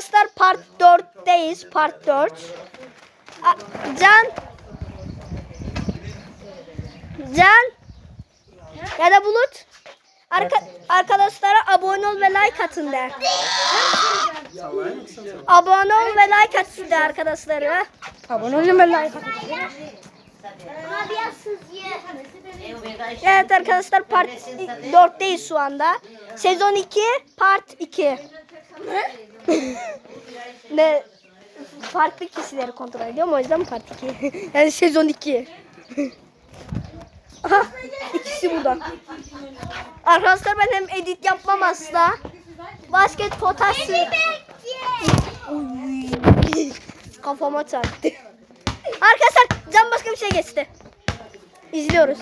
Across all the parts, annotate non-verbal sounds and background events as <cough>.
Arkadaşlar part 4'teyiz. Part 4. A- Can. Can. Ya da Bulut. Arka, arkadaşlara abone ol ve like atın der. Abone ol ve like atın der arkadaşlara. Abone olun ve like atın. Evet arkadaşlar part 4'teyiz şu anda. Sezon 2 part 2. <laughs> ne? Farklı kişileri kontrol ediyorum o yüzden part 2. <laughs> yani sezon 2. <laughs> Aha, ikisi burada. Arkadaşlar ben hem edit yapmam asla. Basket potası. Oy. Kafama çarptı. Arkadaşlar can başka bir şey geçti. İzliyoruz.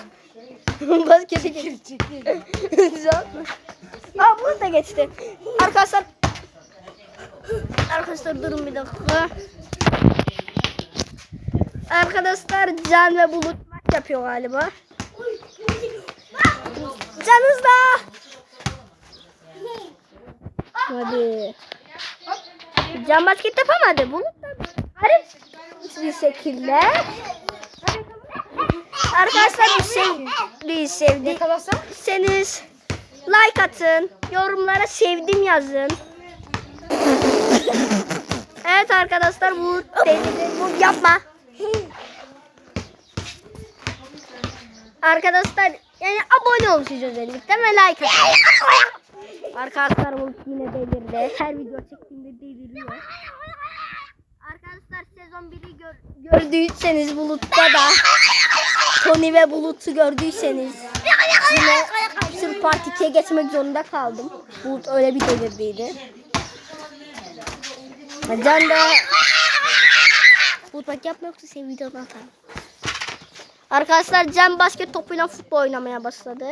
Baskete geçti. Can. Aa bunu da geçti. Arkadaşlar. Arkadaşlar durun bir dakika. Arkadaşlar Can ve Bulut maç yapıyor galiba. Can hızla. Hadi. Can basket yapamadı. Bulut da garip bir şekilde. Arkadaşlar bir şey bir sevdi. Seniz like atın. Yorumlara sevdim yazın. Evet arkadaşlar bu bu yapma. Arkadaşlar yani abone siz özellikle ve like. Arkadaşlar bu yine delirdi. Her video çektiğimde deliriyor. Arkadaşlar sezon 1'i gör, gördüyseniz Bulut'ta da Tony ve Bulut'u gördüyseniz yine sırf part 2'ye geçmek zorunda kaldım. Bulut öyle bir delirdiydi. Can da <laughs> bak yapma yoksa seni videodan atarım. Arkadaşlar Can basket topuyla futbol oynamaya başladı.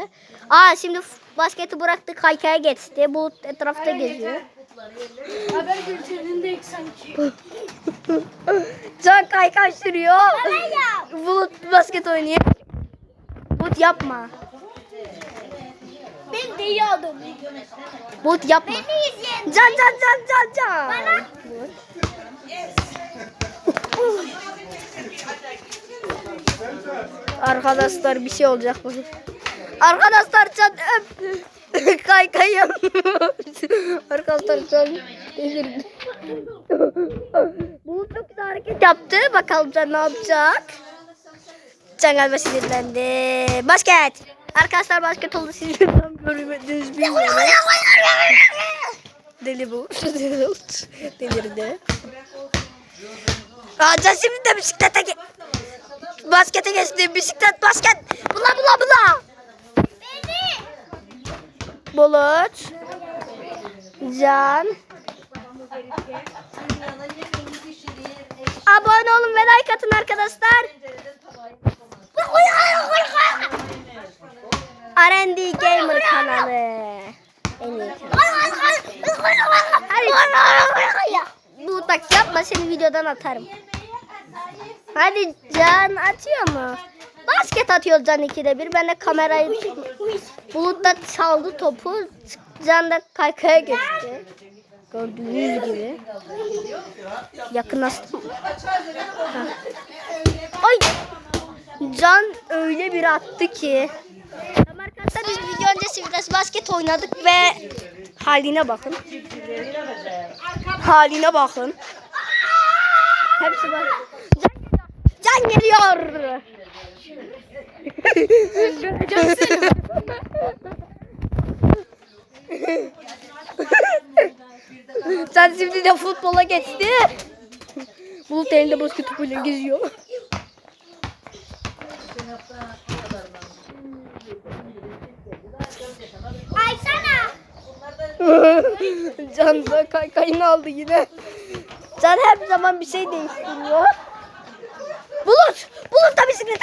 Aa şimdi basketi bıraktı kaykaya geçti. Bulut etrafta geziyor. Haber bültenindeyik sanki. <laughs> Can kaykay sürüyor. Bulut basket oynuyor. Bulut yapma. Ben deyiyordum. Bulut yapma. Can can can can can. Bulut. Arkadaşlar bir şey olacak bugün. Arkadaşlar can öp. <laughs> Kaykay yapıyor. <laughs> Arkadaşlar can delirdi. <laughs> Bulut çok güzel hareket yaptı. Bakalım can ne yapacak. Can galiba sinirlendi. Basket. Arkadaşlar basket oldu. Siz tam görmediniz bilmiyorum. <laughs> Deli bu. Delirdi. Aa, Can şimdi de bisiklete ge Baskete geçti. Bisiklet basket. Bula bula bula. Bulut. Can. Abone olun ve like atın arkadaşlar. R&D Gamer kanalı. En iyi kanal. Hadi. Bu bak yapma seni videodan atarım. Hadi Can atıyor mu? Basket atıyor Can ikide bir. Ben de kamerayı Bulut da çaldı topu. Can da kaykaya geçti. Gördüğünüz gibi. Ha. Ay. Can öyle bir attı ki. Arkadaşlar biz video öncesi biraz basket oynadık ve haline bakın. Haline bakın. Hepsi bak. Can geliyor. Sen şimdi de futbola geçti. Bulut elinde basket topuyla geziyor. <laughs> Can da kaykayını aldı yine. Can her zaman bir şey değiştiriyor. Bulut! Bulut da bisiklete